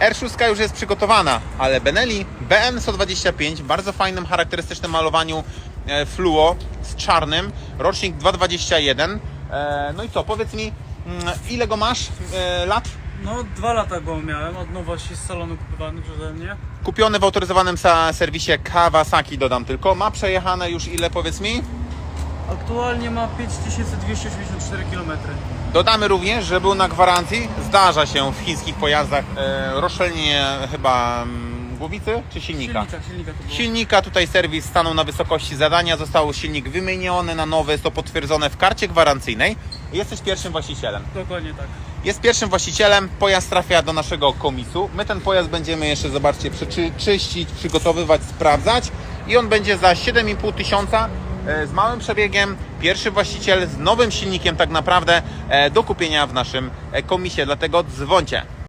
R6 już jest przygotowana, ale Benelli BM 125 w bardzo fajnym, charakterystycznym malowaniu e, fluo z czarnym, rocznik 221. E, no i co, powiedz mi, mm, ile go masz e, lat? No, dwa lata go miałem, od nowości z salonu kupowany przeze mnie. Kupiony w autoryzowanym serwisie Kawasaki, dodam tylko. Ma przejechane już ile, powiedz mi? Aktualnie ma 5284 km. Dodamy również, że był na gwarancji. Zdarza się w chińskich pojazdach e, rozszczelnienie chyba mm, głowicy czy silnika. Silnika, silnika to było. Silnika tutaj serwis stanął na wysokości zadania, został silnik wymieniony na nowy, jest to potwierdzone w karcie gwarancyjnej. Jesteś pierwszym właścicielem. Dokładnie tak. Jest pierwszym właścicielem, pojazd trafia do naszego komisu. My ten pojazd będziemy jeszcze, zobaczcie, przeczy- czyścić, przygotowywać, sprawdzać i on będzie za 7,5 tysiąca z małym przebiegiem, pierwszy właściciel z nowym silnikiem tak naprawdę e, do kupienia w naszym e, komisie, dlatego dzwońcie.